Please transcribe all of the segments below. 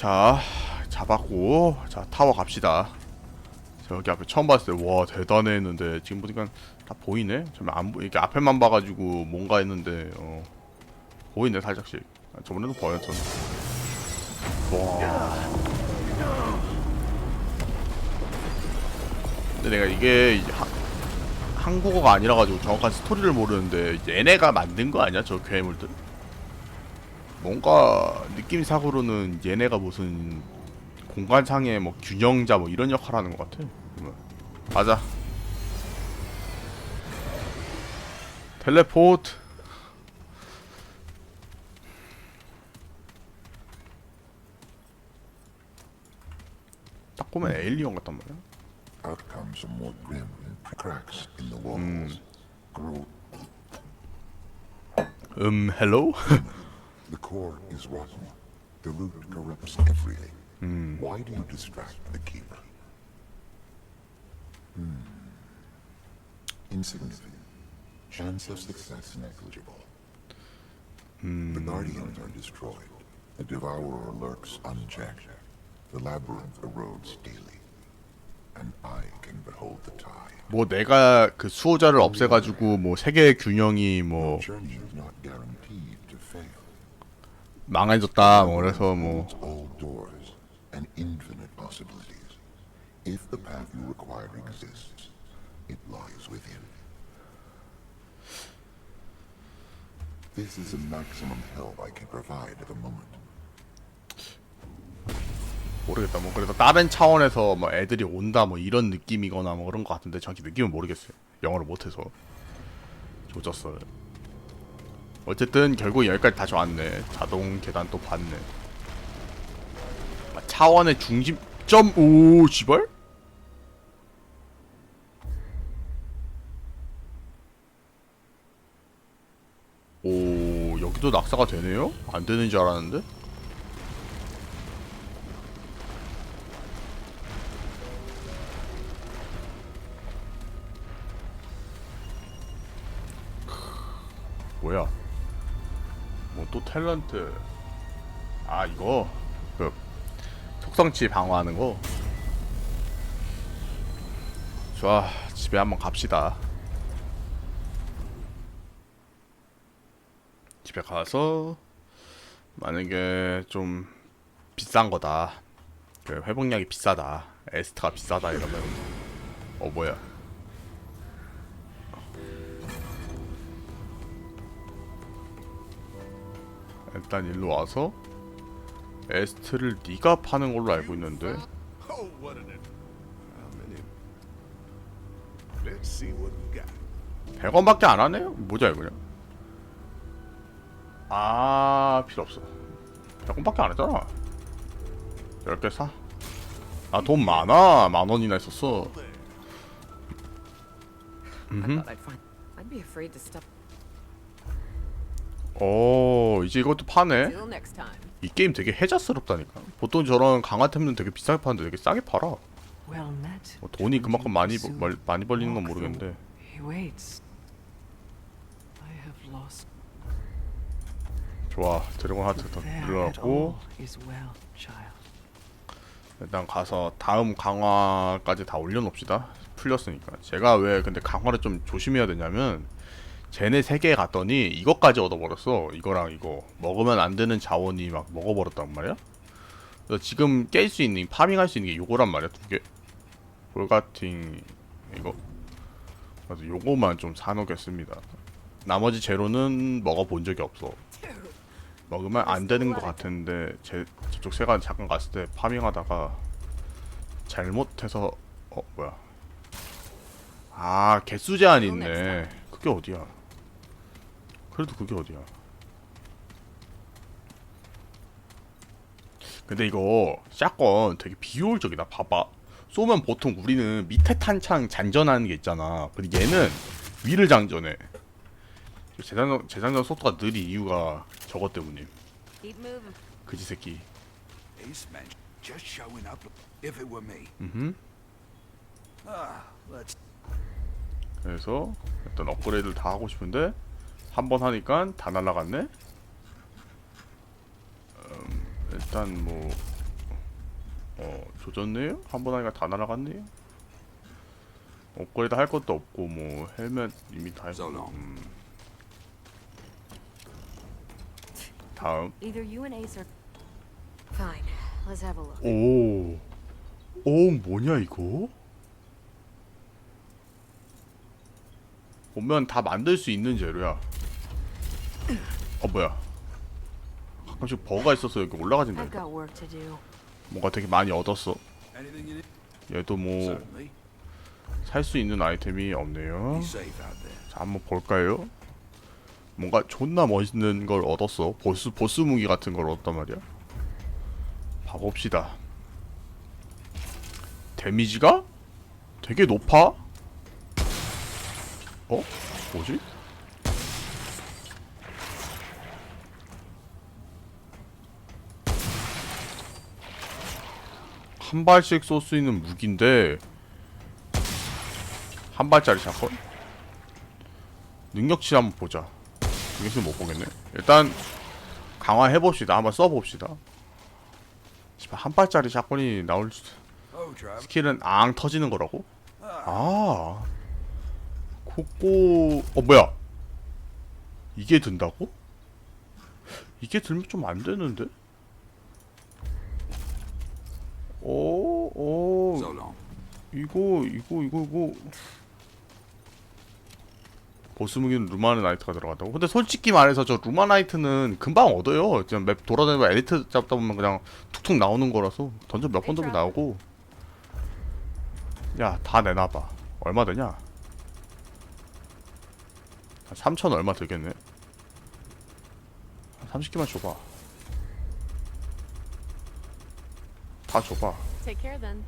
자 잡았고 자 타워 갑시다. 자, 여기 앞에 처음 봤을 때 와 대단해 했는데 지금 보니까 다 보이네? 저는 안 보, 이렇게 앞에만 봐가지고 뭔가 했는데 어 보이네 살짝씩. 아, 저번에도 보였잖아 와. 근데 내가 이게 이제 하, 한국어가 아니라 가지고 정확한 스토리를 모르는데 얘네가 만든 거 아니야? 저 괴물들 뭔가 느낌상으로는 얘네가 무슨 공간상의 뭐 균형자 뭐 이런 역할 하는 것 같아. 맞아. 텔레포트. 딱 보면 에일리언 같단 말이야. Outcomes are more grim. Cracks in the walls grow. 음, 헬로? The core is rotten. The root corrupts everything. Why do you distract the keeper? Hmm. Insignificant. Chance of success negligible. The guardians are destroyed. The devourer lurks unchecked. The labyrinth erodes daily. And I can behold the tide. 뭐 내가 그 수호자를 없애가지고 뭐 세계의 균형이 뭐 망해졌다 뭐 그래서 뭐 all doors and infinite possibilities. If the path you require exists, it lies within. This is the maximum help I can provide at the moment. 모르겠다. 뭐 그래서 다른 차원에서 뭐 애들이 온다 뭐 이런 느낌이거나 뭐 그런 것 같은데 정확히 느낌은 모르겠어요. 영어를 못해서 조졌어요. 어쨌든 결국 여기까지 다시 왔네. 자동 계단 또 봤네. 아, 차원의 중심점 오 씨발? 오 여기도 낙사가 되네요? 안 되는 줄 알았는데? 뭐야? 탤런트. 아 이거? 그 속성치 방어하는 거? 좋아 집에 한번 갑시다. 집에 가서 만약에 좀 비싼 거다. 그 회복량이 비싸다. 에스트가 비싸다 이러면. 어 뭐야 일단 일로 와서 에스트를 네가 파는 걸로 알고 있는데 Oh, what an it. How many? Let's see what we got. 100원밖에 안 하네? 뭐자 이거 그냥 아 필요 없어 100원밖에 안 했잖아 10개 사? 아 돈 많아 만원이나 있었어 thought 오 이제 이것도 파네. 이 게임 되게 해자스럽다니까. 보통 저런 강화템은 되게 비싸게 파는데 되게 싸게 팔아. 뭐 돈이 그만큼 많이 벌- 많이 벌리는 건 모르겠는데. 좋아. 드래곤 하트 더 child. 일단 가서 다음 강화까지 다 올려놓읍시다. 풀렸으니까. 제가 왜 근데 강화를 좀 조심해야 되냐면 쟤네 세계에 갔더니 이것까지 얻어버렸어. 이거랑 이거. 먹으면 안 되는 자원이 막 먹어버렸단 말이야? 그래서 지금 깰 수 있는 파밍할 수 있는 게 요거란 말이야 두 개. 볼가팅 이거. 그래서 요거만 좀 사놓겠습니다. 나머지 재료는 먹어본 적이 없어. 먹으면 안 되는 것 같은데 제 저쪽 세관 잠깐 갔을 때 파밍하다가 잘못해서 어 뭐야. 아 개수 제한 있네. 그게 어디야 그래도 그게 어디야? 근데 이거 샷건 되게 비효율적이다. 봐봐. 쏘면 보통 우리는 밑에 탄창 잔전하는 게 있잖아. 근데 얘는 위를 장전해. 재장전, 재장전 속도가 느린 이유가 저것 때문임 Keep moving. 그지 새끼. Ace man just showing up if it were me. 음흠. Ah, 그래서 일단 업그레이드를 다 하고 싶은데 한 번 하니까 다 날라갔네. 음, 일단 뭐 어 조졌네요? 한 번 하니까 다 날아갔네요? 업그레이드 할 것도 없고 뭐 헬멧 이미 다 했고 음. 다음. 오, 오 뭐냐 이거? 보면 다 만들 수 있는 재료야. 어 뭐야? 가끔씩 버가 있어서 여기 올라가진다. I've got work to do. 뭔가 되게 많이 얻었어. 얘도 뭐 살 수. 있는 아이템이 없네요. 자 한번 볼까요? 뭔가 존나 멋있는 걸 얻었어. 보스 보스 무기 같은 걸 얻었단 말이야. 봐봅시다. 데미지가 되게 높아. 어? 뭐지? 한 발씩 쏠 수 있는 무기인데 한 발짜리 샷건? 능력치 한번 보자. 능력치 못 보겠네. 일단 강화해 봅시다. 한번 써 봅시다. 한 발짜리 샷건이 나올 수... 스킬은 앙 터지는 거라고? 아. 그거 어 뭐야? 이게 든다고? 이게 들면 좀 안 되는데? 오, 오, So long. 이거 이거 이거 이거 보스 무기는 루마나이트가 들어간다고? 근데 솔직히 말해서 저 루마나이트는 금방 얻어요. 그냥 맵 돌아다니고 엘리트 잡다 보면 그냥 툭툭 나오는 거라서 던져 몇번 던져 나오고. 야, 다 내놔봐. 얼마 되냐? 한 3천 얼마 들겠네. 한 30개만 줘봐. 다 줘봐. Take care then.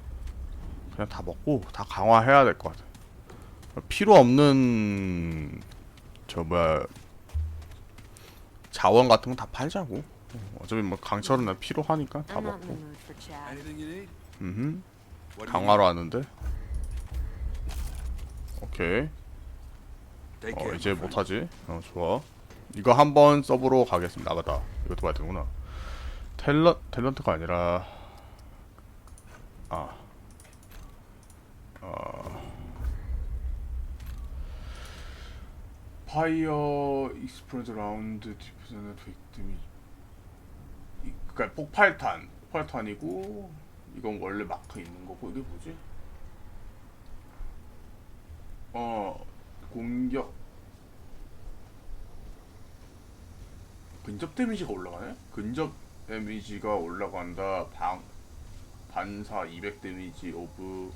그냥 다 먹고 다 강화해야 될 것 같아. 필요 없는 저 뭐야 자원 같은 거 다 팔자고. 어차피 뭐 강철은 나 필요하니까 다 I'm not in the 먹고. mood for chat. Anything you need? 음, What do you 강화로 왔는데. 오케이. need? Take 어 care. 이제 my friend. 못하지. 어 좋아. 이거 한번 서브로 가겠습니다. 아 맞다. 이것도 봐야 되는구나. 탤런 탤런트가 아니라 아. 어. 파이어 익스프로즈 라운드 디프전의 빅팀이 그러니까 폭발탄 폭발탄이고 이건 원래 마크 있는 거고 이게 뭐지? 어 공격 근접 데미지가 올라가네? 근접 데미지가 올라간다 방 반사 200 데미지 오브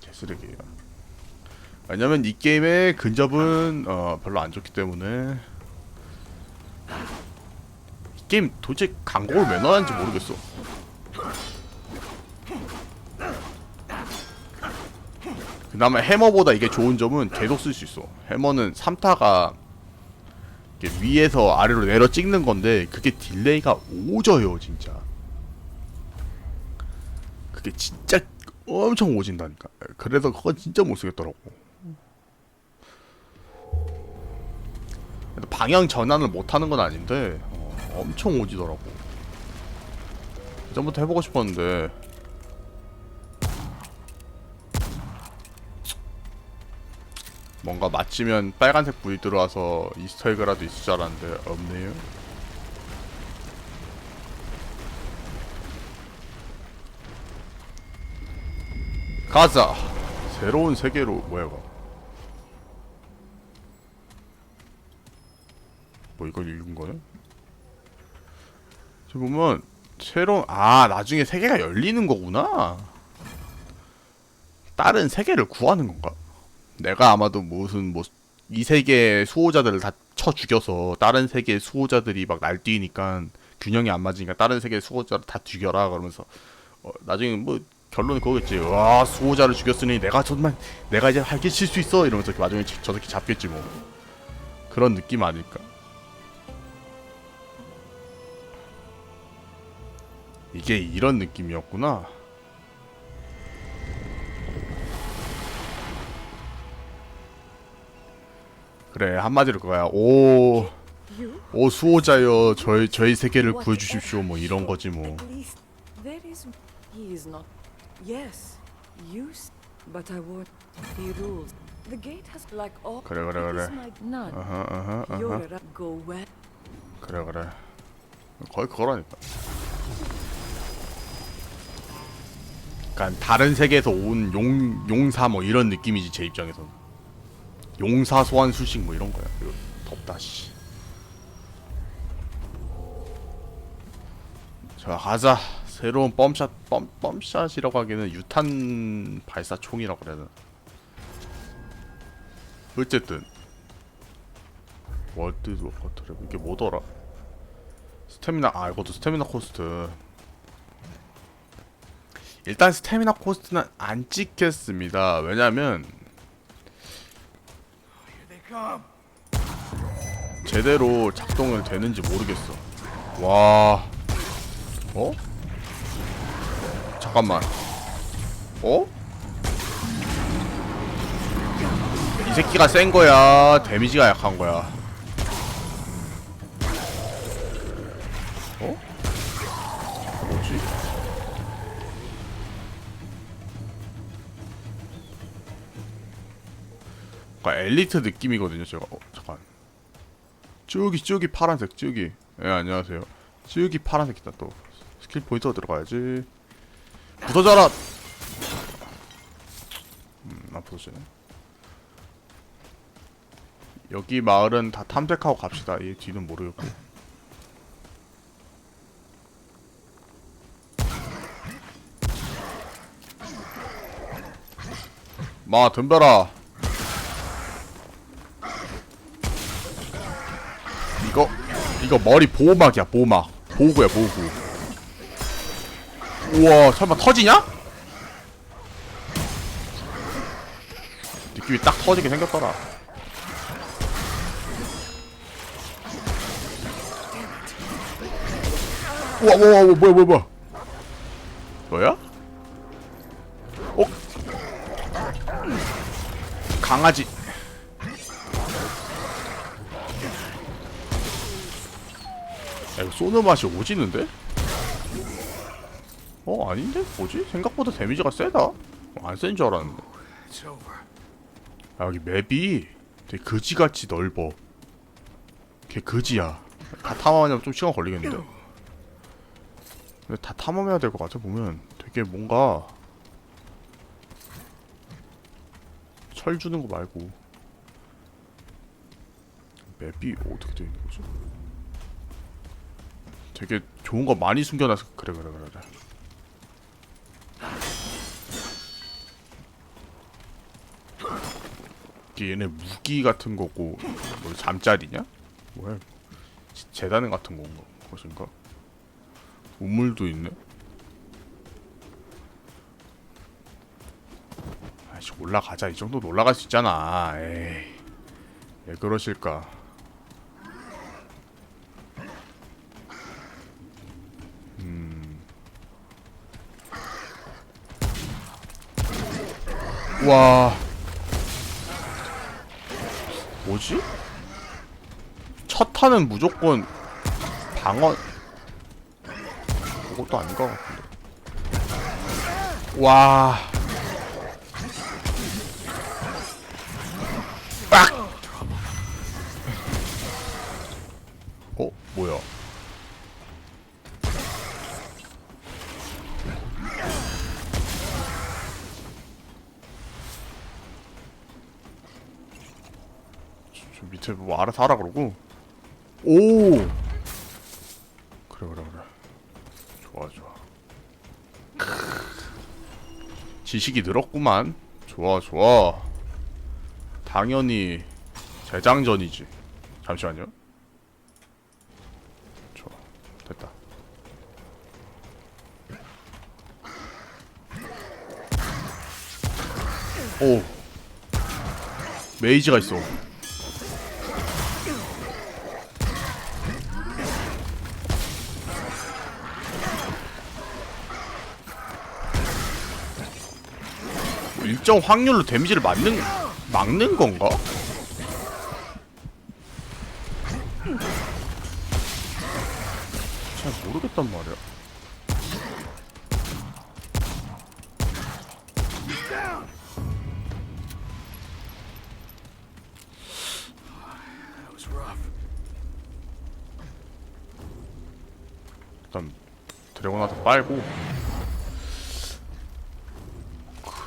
개쓰레기예요. 왜냐면 이 게임의 근접은 어, 별로 안 좋기 때문에. 이 게임 도대체 광고를 왜 넣었는지 모르겠어. 그나마 해머보다 이게 좋은 점은 계속 쓸 수 있어. 해머는 3타가 위에서 아래로 내려 찍는 건데 그게 딜레이가 오져요 진짜. 그게 진짜 엄청 오진다니까. 그래서 그건 진짜 못 쓰겠더라고. 근데 방향 전환을 못 하는 건 아닌데 어, 엄청 오지더라고. 전부터 해보고 싶었는데 뭔가 맞추면 빨간색 불이 들어와서 이스터에그라도 있을 줄 알았는데 없네요. 가자. 새로운 세계로 뭐야 이거? 뭐 이걸 읽은 거네? 지금 보면 새로운 아 나중에 세계가 열리는 거구나. 다른 세계를 구하는 건가? 내가 아마도 무슨 뭐 이 세계 수호자들을 다 쳐 죽여서 다른 세계 수호자들이 막 날뛰니까 균형이 안 맞으니까 다른 세계 수호자를 다 죽여라 그러면서 어, 나중에 뭐 결론은 그거겠지. 와 수호자를 죽였으니 내가 정말 내가 이제 할게 칠 수 있어 이러면서 나중에 저- 저 새끼 잡겠지 뭐 그런 느낌 아닐까. 이게 이런 느낌이었구나. 그래 한마디로 그거야. 오? 오 수호자여 저희 저희 세계를 구해주십시오 뭐 이런 거지 뭐 At least there is. He is not. Yes, you. s- But I want. He rules. The gate has like all. 그래, 그래, It 그래. is my none. 어허 어허 You're 어허 a ra- go where? 그래 그래 거의 그거라니까 그러니까 다른 세계에서 온 용, 용사 뭐 이런 느낌이지 제 입장에선 용사 소환 수식 뭐 이런 거야. 이거 덥다 씨. 자 가자. 새로운 펌샷 펌, 펌샷이라고 하기에는 유탄 발사 총이라고 그래야 되나? 어쨌든. 월드 워커트랩 이게 뭐더라? 스태미나 아 이것도 스태미나 코스트. 일단 스태미나 코스트는 안 찍겠습니다. 왜냐면 제대로 작동을 되는지 모르겠어. 와. 어? 잠깐만. 어? 이 새끼가 센 거야. 데미지가 약한 거야 그러니까 엘리트 느낌이거든요, 제가. 어, 잠깐. 저기 저기 파란색 저기. 예, 안녕하세요. 저기 파란색이다 또. 스킬 포인트가 들어가야지. 부서져라. 음, 안 부서지네. 여기 마을은 다 탐색하고 갑시다. 이 뒤는 모르겠고. 마 덤벼라 이거 이거 머리 보호막이야 보호막 보호구야 보호구 우와 설마 터지냐? 느낌이 딱 터지게 생겼더라 우와 우와 우와 뭐야 뭐야 뭐야 뭐야? 어? 강아지 야 이거 쏘는 맛이 오지는데? 어 아닌데? 뭐지? 생각보다 데미지가 세다 안 센 줄 알았는데. 야 여기 맵이 되게 그지같이 넓어 걔 그지야 다 탐험하려면 좀 시간 걸리겠는데 근데 다 탐험해야 될 것 같아 보면 되게 뭔가 철 주는 거 말고 맵이 어떻게 되어 있는 거지? 되게 좋은 거 많이 숨겨놔서 그래 그래 그래 그래 이게 얘네 무기 같은 거고 뭐 잠자리냐? 뭐야? 지- 재단 같은 건가? 것인가? 우물도 있네. 아씨 올라가자 이 정도는 올라갈 수 있잖아. 에이 왜 그러실까? 와. 뭐지? 첫 탄은 무조건 방어 그것도 아닌 것 같은데 와 빡! 어? 뭐야 저, 저 밑에 뭐 알아서 하라 그러고. 오! 그래 그래 그래. 좋아 좋아. 크으. 지식이 늘었구만. 좋아 좋아. 당연히 재장전이지. 잠시만요. 좋아. 됐다. 오. 메이지가 있어 일정 확률로 데미지를 맞는 막는 건가? 잘 모르겠단 말이야. 일단 드래곤한테 빨고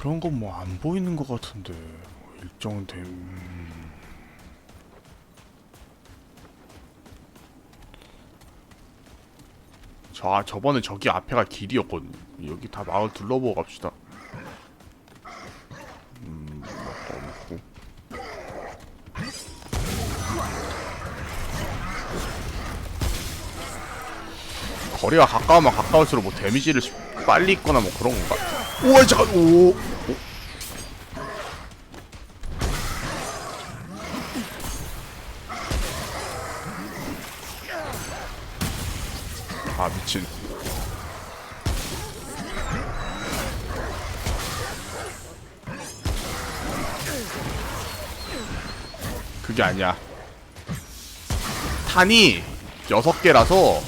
그런 건 뭐 안 보이는 것 같은데 뭐 일정 됨. 저 아, 저번에 저기 앞에가 길이었거든요. 여기 다 마을 둘러보고 갑시다. 음. 거리가 가까우면 가까울수록 뭐 데미지를 시- 빨리 있거나 뭐 그런 건가? 우와 잠깐 오. 오. 아 미친. 그게 아니야. 탄이 여섯 개라서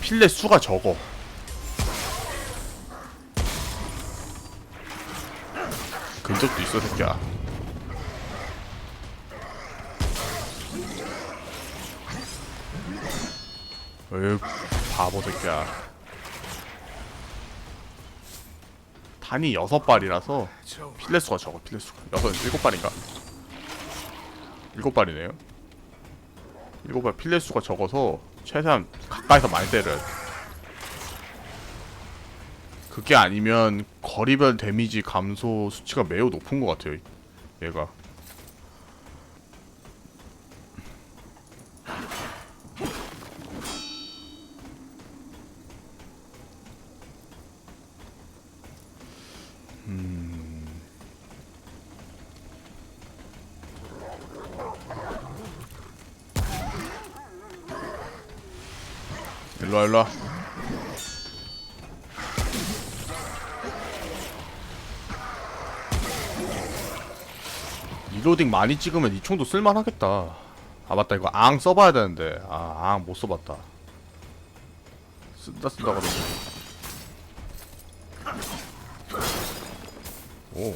필렛 수가 적어. 근접도 있어 새끼야. 에이 바보 새끼야. 탄이 여섯 발이라서 수가 적어 필렛 수가 여섯 일곱 발인가? 일곱 발이네요. 일곱 발 필렛 수가 적어서 최대한 가까이서 많이 때려야 돼. 그게 아니면 거리별 데미지 감소 수치가 매우 높은 것 같아요. 얘가. 일로와 일로와 많이 찍으면 이 총도 쓸만하겠다. 아 맞다. 이거 앙 써봐야 되는데. 아 앙 못 써봤다. 쓴다 쓴다 그러고 오.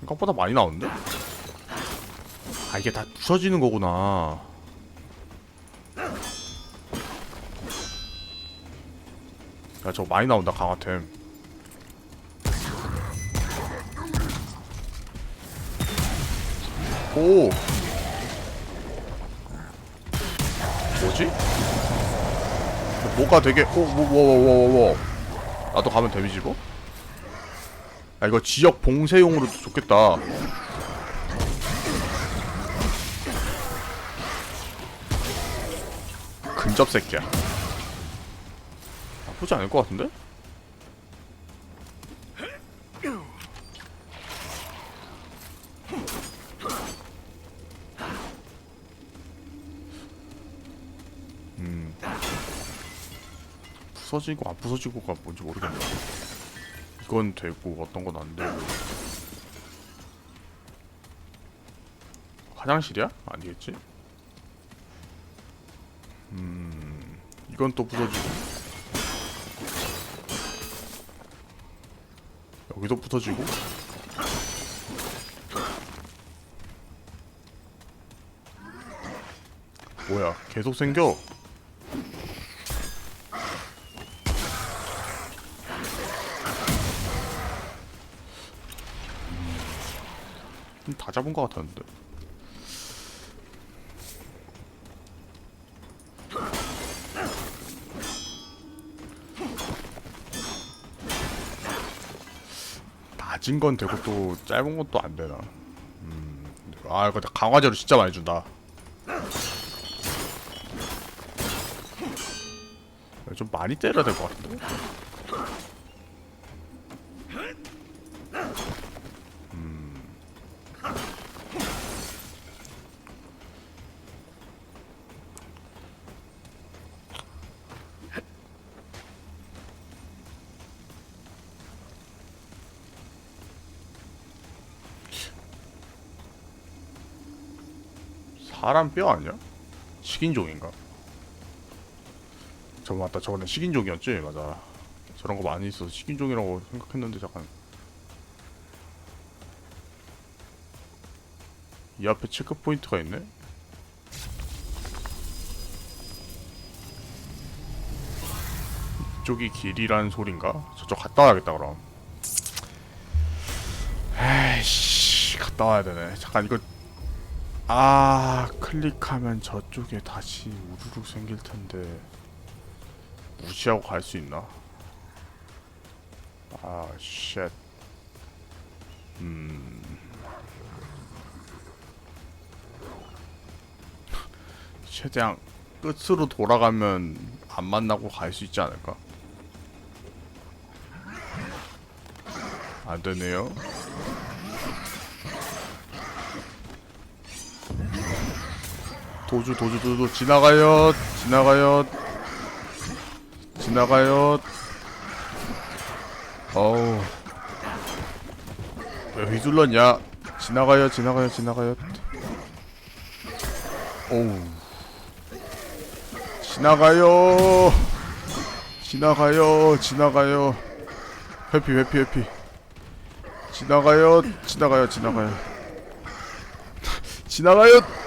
생각보다 많이 나오는데? 아 이게 다 부서지는 거구나. 야 저거 많이 나온다 강화템 오 뭐지? 뭐가 되게 오뭐뭐뭐뭐뭐 나도 가면 데미지 뭐? 아 이거 지역 봉쇄용으로도 좋겠다 근접 새끼야 나쁘지 않을 것 같은데? 음. 부서지고 안 부서지고가 뭔지 모르겠네. 이건 되고 어떤 건 안 되고. 화장실이야? 아니겠지? 음. 이건 또 부서지고. 여기도 부서지고 뭐야 계속 생겨 잡은 것 같았는데 낮은 건 되고 또 짧은 건또안 되나. 음, 아 이거 강화제로 진짜 많이 준다. 좀 많이 때려야 될 것 같은데. 사람 뼈 아니야? 식인종인가? 저 맞다. 저거는 식인종이었지? 맞아. 저런 거 많이 있어서 식인종이라고 생각했는데 잠깐. 이 앞에 체크 포인트가 있네? 이쪽이 길이란 소린가? 저쪽 갔다 와야겠다 그럼. 에이씨 갔다 와야 되네. 잠깐 이거 아 클릭하면 저쪽에 다시 우르르 생길 텐데 무시하고 갈 수 있나? 아, 쉣. 음. 최대한 끝으로 돌아가면 안 만나고 갈 수 있지 않을까? 안 되네요. 도주 도주 도주 지나가요. 지나가요. 지나가요. 어우. 왜 휘둘렀냐? 지나가요 지나가요 지나가요. 오우. 지나가요. 지나가요 지나가요. 회피 회피 회피. 지나가요 지나가요 지나가요. 지나가요